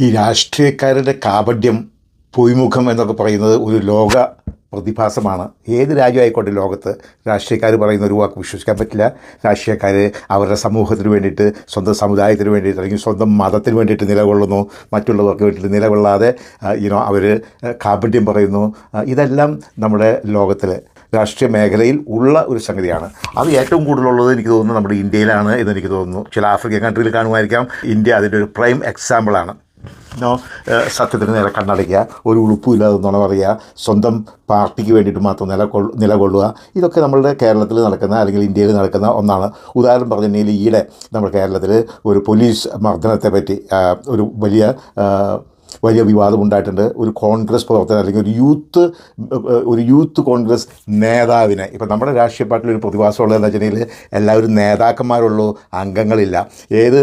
ഈ രാഷ്ട്രീയക്കാരുടെ കാപട്യം പൊയ്മുഖം എന്നൊക്കെ പറയുന്നത് ഒരു ലോക പ്രതിഭാസമാണ്. ഏത് രാജ്യമായിക്കോട്ടെ ലോകത്ത് രാഷ്ട്രീയക്കാർ പറയുന്ന ഒരു വാക്ക് വിശ്വസിക്കാൻ പറ്റില്ല. രാഷ്ട്രീയക്കാർ അവരുടെ സമൂഹത്തിന് വേണ്ടിയിട്ട് സ്വന്തം സമുദായത്തിന് വേണ്ടിയിട്ട് അല്ലെങ്കിൽ സ്വന്തം മതത്തിന് വേണ്ടിയിട്ട് നിലകൊള്ളുന്നു. മറ്റുള്ളവർക്ക് വേണ്ടിയിട്ട് നിലകൊള്ളാതെ ഇനോ അവർ കാപട്യം പറയുന്നു. ഇതെല്ലാം നമ്മുടെ ലോകത്തിൽ രാഷ്ട്രീയ മേഖലയിൽ ഉള്ള ഒരു സംഗതിയാണ്. അത് ഏറ്റവും കൂടുതലുള്ളത് എനിക്ക് തോന്നുന്നു നമ്മുടെ ഇന്ത്യയിലാണ് എന്ന് എനിക്ക് തോന്നുന്നു. ചില ആഫ്രിക്കൻ കൺട്രിയിൽ കാണുമായിരിക്കാം. ഇന്ത്യ അതിന്റെ ഒരു പ്രൈം എക്സാമ്പിളാണ് നോ ഏഹ് സത്യത്തിന് നേരെ കണ്ണടയ്ക്കുക ഒരു ഉളുപ്പുമില്ലാതെ നുണ പറയുക സ്വന്തം പാർട്ടിക്ക് വേണ്ടിയിട്ട് മാത്രം നിലകൊള്ള നിലകൊള്ളുക ഇതൊക്കെ നമ്മളുടെ കേരളത്തിൽ നടക്കുന്ന അല്ലെങ്കിൽ ഇന്ത്യയിൽ നടക്കുന്ന ഒന്നാണ്. ഉദാഹരണം പറഞ്ഞിട്ടുണ്ടെങ്കിൽ ഈയിടെ നമ്മുടെ കേരളത്തിൽ ഒരു പോലീസ് മർദ്ദനത്തെ പറ്റി ഒരു വലിയ വലിയ വിവാദമുണ്ടായിട്ടുണ്ട് ഒരു കോൺഗ്രസ് പ്രവർത്തകൻ അല്ലെങ്കിൽ ഒരു യൂത്ത് ഒരു യൂത്ത് കോൺഗ്രസ് നേതാവിനെ ഇപ്പം നമ്മുടെ രാഷ്ട്രീയ പാർട്ടിയിൽ ഒരു പ്രതിഭാസമുള്ളതെന്ന് വെച്ചിട്ടുണ്ടെങ്കിൽ എല്ലാവരും നേതാക്കന്മാരുള്ളൂ അംഗങ്ങളില്ല. ഏത്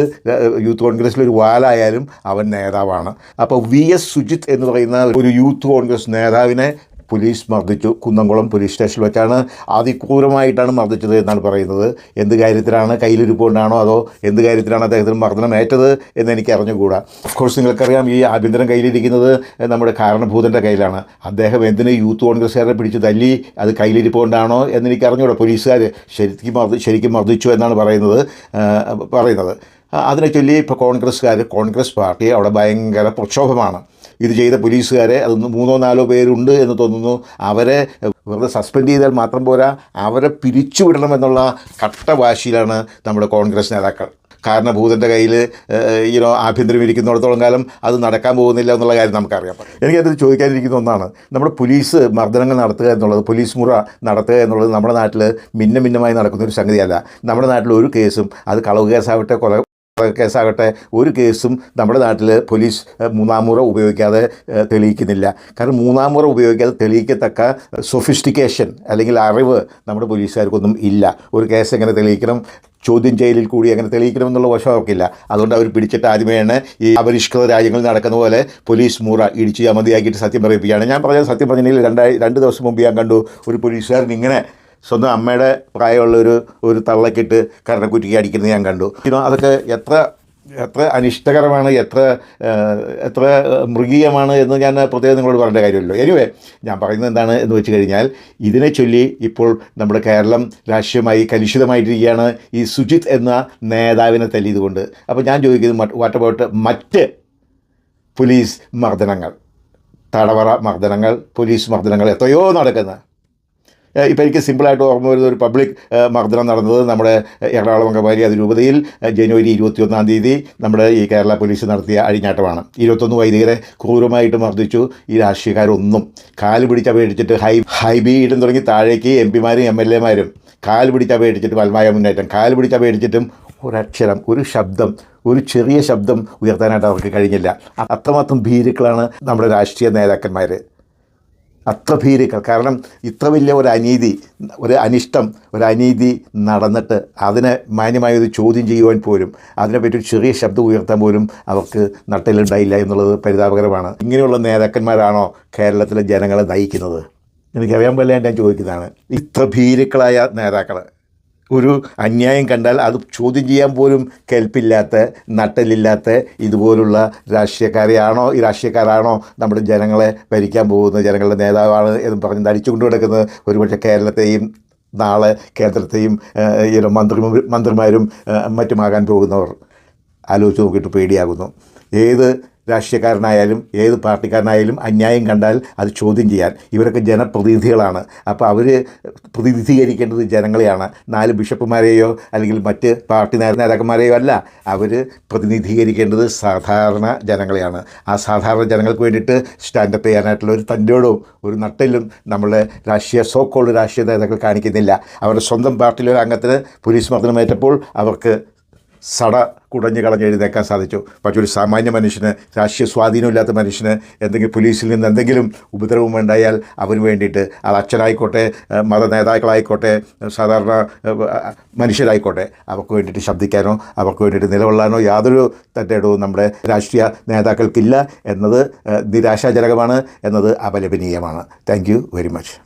യൂത്ത് കോൺഗ്രസ്സിലൊരു വാലായാലും അവൻ നേതാവാണ്. അപ്പോൾ വി എസ് സുജിത് എന്ന് പറയുന്ന ഒരു യൂത്ത് കോൺഗ്രസ് നേതാവിനെ പോലീസ് മർദ്ദിച്ചു. കുന്നംകുളം പോലീസ് സ്റ്റേഷനിൽ വെച്ചാണ് അതിക്രൂരമായിട്ടാണ് മർദ്ദിച്ചത് എന്നാണ് പറയുന്നത്. എന്ത് കാര്യത്തിലാണ് കയ്യിലിരിപ്പുകൊണ്ടാണോ അതോ എന്ത് കാര്യത്തിലാണ് അദ്ദേഹത്തിന് മർദ്ദനം ഏറ്റത് എന്ന് എനിക്ക് അറിഞ്ഞുകൂടാ ഓഫ് കോഴ്സ് നിങ്ങൾക്കറിയാം ഈ ആഭ്യന്തരം കയ്യിലിരിക്കുന്നത് നമ്മുടെ കാരണഭൂതന്റെ കയ്യിലാണ്. അദ്ദേഹം എന്തിന് യൂത്ത് കോൺഗ്രസ്സുകാരെ പിടിച്ച് തല്ലി അത് കയ്യിലിരിപ്പുകൊണ്ടാണോ എന്ന് എനിക്ക് അറിഞ്ഞുകൂടാ പോലീസുകാർ ശരിക്കും മർദ്ദി ശരിക്കും മർദ്ദിച്ചു എന്നാണ് പറയുന്നത്. പറയുന്നത്. അതിനെ ചൊല്ലി ഇപ്പോൾ കോൺഗ്രസ്സുകാർ കോൺഗ്രസ് പാർട്ടി അവിടെ ഭയങ്കര പ്രക്ഷോഭമാണ്. ഇത് ചെയ്ത പോലീസുകാരെ അതൊന്ന് മൂന്നോ നാലോ പേരുണ്ട് എന്ന് തോന്നുന്നു. അവരെ വെറുതെ സസ്പെൻഡ് ചെയ്താൽ മാത്രം പോരാ അവരെ പിരിച്ചുവിടണമെന്നുള്ള കട്ടവാശിയിലാണ് നമ്മുടെ കോൺഗ്രസ് നേതാക്കൾ. കാരണം ഭൂതന്റെ കയ്യിൽ ഈനോ ആഭ്യന്തരം ഇരിക്കുന്നിടത്തോളം കാലം അത് നടക്കാൻ പോകുന്നില്ല എന്നുള്ള കാര്യം നമുക്കറിയാം. എനിക്കത് ചോദിക്കാനിരിക്കുന്ന ഒന്നാണ്. നമ്മുടെ പോലീസ് മർദ്ദനങ്ങൾ നടത്തുക എന്നുള്ളത് പോലീസ് മുറ നടത്തുക എന്നുള്ളത് നമ്മുടെ നാട്ടിൽ മിന്നമിന്നമായി നടക്കുന്ന ഒരു സംഗതിയല്ല. നമ്മുടെ നാട്ടിൽ ഒരു കേസും അത് കളവ് കേസാവട്ടെ കൊല കേസാകട്ടെ ഒരു കേസും നമ്മുടെ നാട്ടിൽ പോലീസ് മൂന്നാം മുറ ഉപയോഗിക്കാതെ തെളിയിക്കുന്നില്ല. കാരണം മൂന്നാം മുറ ഉപയോഗിക്കാതെ തെളിയിക്കത്തക്ക സൊഫിസ്റ്റിക്കേഷൻ അല്ലെങ്കിൽ അറിവ് നമ്മുടെ പോലീസുകാർക്കൊന്നും ഇല്ല. ഒരു കേസ് എങ്ങനെ തെളിയിക്കണം? ചോദ്യം ചെയ്യലിൽ കൂടി അങ്ങനെ തെളിയിക്കണം എന്നുള്ള വശം അവർക്കില്ല അതുകൊണ്ട് അവർ പിടിച്ചിട്ട് ആദ്യമേയാണ് ഈ അപരിഷ്കൃത രാജ്യങ്ങളിൽ നടക്കുന്ന പോലെ പോലീസ് മൂറ ഇടിച്ച് അമതിയാക്കിയിട്ട് സത്യം പറയിപ്പിക്കുകയാണ്. ഞാൻ പറഞ്ഞത് സത്യം പറഞ്ഞിട്ടുണ്ടെങ്കിൽ രണ്ടായി രണ്ട് ദിവസം മുമ്പ് ഞാൻ കണ്ടു ഒരു പോലീസുകാരൻ ഇങ്ങനെ സ്വന്തം അമ്മയുടെ പ്രായമുള്ള ഒരു ഒരു തള്ളക്കിട്ട് കരണക്കുറ്റിക്ക് അടിക്കുന്നത് ഞാൻ കണ്ടു. അതൊക്കെ എത്ര എത്ര അനിഷ്ടകരമാണ് എത്ര എത്ര മൃഗീയമാണ് എന്ന് ഞാൻ പ്രത്യേകം നിങ്ങളോട് പറയേണ്ട കാര്യമല്ലോ എനിവേ ഞാൻ പറയുന്നത് എന്താണ് എന്ന് വെച്ച് കഴിഞ്ഞാൽ ഇതിനെ ചൊല്ലി ഇപ്പോൾ നമ്മുടെ കേരളം രാഷ്ട്രീയമായി കലുഷിതമായിട്ടിരിക്കുകയാണ് ഈ സുജിത് എന്ന നേതാവിനെ തല്ലിയതുകൊണ്ട്. അപ്പോൾ ഞാൻ ചോദിക്കുന്നത് വാട്ട് അബൌട്ട് മറ്റ് പോലീസ് മർദ്ദനങ്ങൾ? തടവറ മർദ്ദനങ്ങൾ പോലീസ് മർദ്ദനങ്ങൾ എത്രയോ നടക്കുന്ന ഇപ്പോൾ എനിക്ക് സിമ്പിളായിട്ട് ഓർമ്മ വരുന്ന ഒരു പബ്ലിക് മർദ്ദനം നടന്നത് നമ്മുടെ എറണാകുളം അംഗവാരി അതിരൂപതയിൽ ജനുവരി ഇരുപത്തിയൊന്നാം തീയതി നമ്മുടെ ഈ കേരള പോലീസ് നടത്തിയ അഴിഞ്ഞാട്ടമാണ്. ഇരുപത്തൊന്ന് വൈദികരെ ക്രൂരമായിട്ട് മർദ്ദിച്ചു. ഈ രാഷ്ട്രീയക്കാരൊന്നും കാൽ പിടിച്ചപേക്ഷിച്ചിട്ട് ഹൈ ഹൈബി ഇടും തുടങ്ങി താഴേക്ക് എം പിമാരും എം എൽ എമാരും കാൽ പിടിച്ചപേക്ഷിച്ചിട്ട് വൽമായ മുന്നേറ്റം. കാൽ പിടിച്ചപേക്ഷിച്ചിട്ടും ഒരക്ഷരം ഒരു ശബ്ദം ഒരു ചെറിയ ശബ്ദം ഉയർത്താനായിട്ട് അവർക്ക് കഴിഞ്ഞില്ല. അത്രമാത്രം ഭീരുക്കളാണ് നമ്മുടെ രാഷ്ട്രീയ നേതാക്കന്മാർ അത്ര ഭീരുക്കൾ. കാരണം ഇത്ര വലിയ ഒരു അനീതി ഒരു അനിഷ്ടം ഒരു അനീതി നടന്നിട്ട് അതിനെ മാന്യമായ ഒരു ചോദ്യം ചെയ്യുവാൻ പോലും അതിനെപ്പറ്റി ഒരു ചെറിയ ശബ്ദം ഉയർത്താൻ പോലും അവർക്ക് നട്ടലുണ്ടായില്ല എന്നുള്ളത് പരിതാപകരമാണ്. ഇങ്ങനെയുള്ള നേതാക്കന്മാരാണോ കേരളത്തിലെ ജനങ്ങളെ നയിക്കുന്നത്? എനിക്കറിയാൻ പോലെ ഞാൻ ചോദിക്കുന്നതാണ്. ഇത്ര ഭീരുക്കളായ നേതാക്കൾ ഒരു അന്യായം കണ്ടാൽ അത് ചോദ്യം ചെയ്യാൻ പോലും കെൽപ്പില്ലാത്ത നട്ടലില്ലാത്ത ഇതുപോലുള്ള രാഷ്ട്രീയക്കാരെയാണോ ഈ രാഷ്ട്രീയക്കാരാണോ നമ്മുടെ ജനങ്ങളെ ഭരിക്കാൻ പോകുന്നത് ജനങ്ങളുടെ നേതാവാണ് എന്ന് പറഞ്ഞ് നടിച്ചുകൊണ്ട് കിടക്കുന്നത് ഒരുപക്ഷെ കേരളത്തെയും നാളെ കേന്ദ്രത്തെയും മന്ത്രി മന്ത്രിമാരും മറ്റുമാകാൻ പോകുന്നവർ ആലോചിച്ച് നോക്കിയിട്ട് പേടിയാകുന്നു. ഏത് രാഷ്ട്രീയക്കാരനായാലും ഏത് പാർട്ടിക്കാരനായാലും അന്യായം കണ്ടാൽ അത് ചോദ്യം ചെയ്യാൻ ഇവരൊക്കെ ജനപ്രതിനിധികളാണ്. അപ്പോൾ അവർ പ്രതിനിധീകരിക്കേണ്ടത് ജനങ്ങളെയാണ്. നാല് ബിഷപ്പുമാരെയോ അല്ലെങ്കിൽ മറ്റ് പാർട്ടി നേതാ- നേതാക്കന്മാരെയോ അല്ല. അവർ പ്രതിനിധീകരിക്കേണ്ടത് സാധാരണ ജനങ്ങളെയാണ്. ആ സാധാരണ ജനങ്ങൾക്ക് വേണ്ടിയിട്ട് സ്റ്റാൻഡപ്പ് ചെയ്യാനായിട്ടുള്ള ഒരു തന്റെയോടും ഒരു നട്ടലും നമ്മളെ രാഷ്ട്രീയ സോക്കോൾ രാഷ്ട്രീയ നേതാക്കൾ കാണിക്കുന്നില്ല. അവരുടെ സ്വന്തം പാർട്ടിയിലെ ഒരു അംഗത്തിന് പോലീസ് മർദ്ദനമേറ്റപ്പോൾ അവർക്ക് സട കുടഞ്ഞു കളഞ്ഞ് എഴുന്നേക്കാൻ സാധിച്ചു. പക്ഷേ ഒരു സാമാന്യ മനുഷ്യന് രാഷ്ട്രീയ സ്വാധീനമില്ലാത്ത മനുഷ്യന് എന്തെങ്കിലും പോലീസിൽ നിന്ന് എന്തെങ്കിലും ഉപദ്രവം ഉണ്ടായാൽ അവന് വേണ്ടിയിട്ട് അത് അച്ഛനായിക്കോട്ടെ മത നേതാക്കളായിക്കോട്ടെ സാധാരണ മനുഷ്യരായിക്കോട്ടെ അവർക്ക് വേണ്ടിയിട്ട് ശബ്ദിക്കാനോ അവർക്ക് വേണ്ടിയിട്ട് നിലകൊള്ളാനോ യാതൊരു തറ്റേടവും നമ്മുടെ രാഷ്ട്രീയ നേതാക്കൾക്കില്ല. എന്നത് നിരാശാജനകമാണ്. എന്നത് അപലപനീയമാണ്. Thank very much.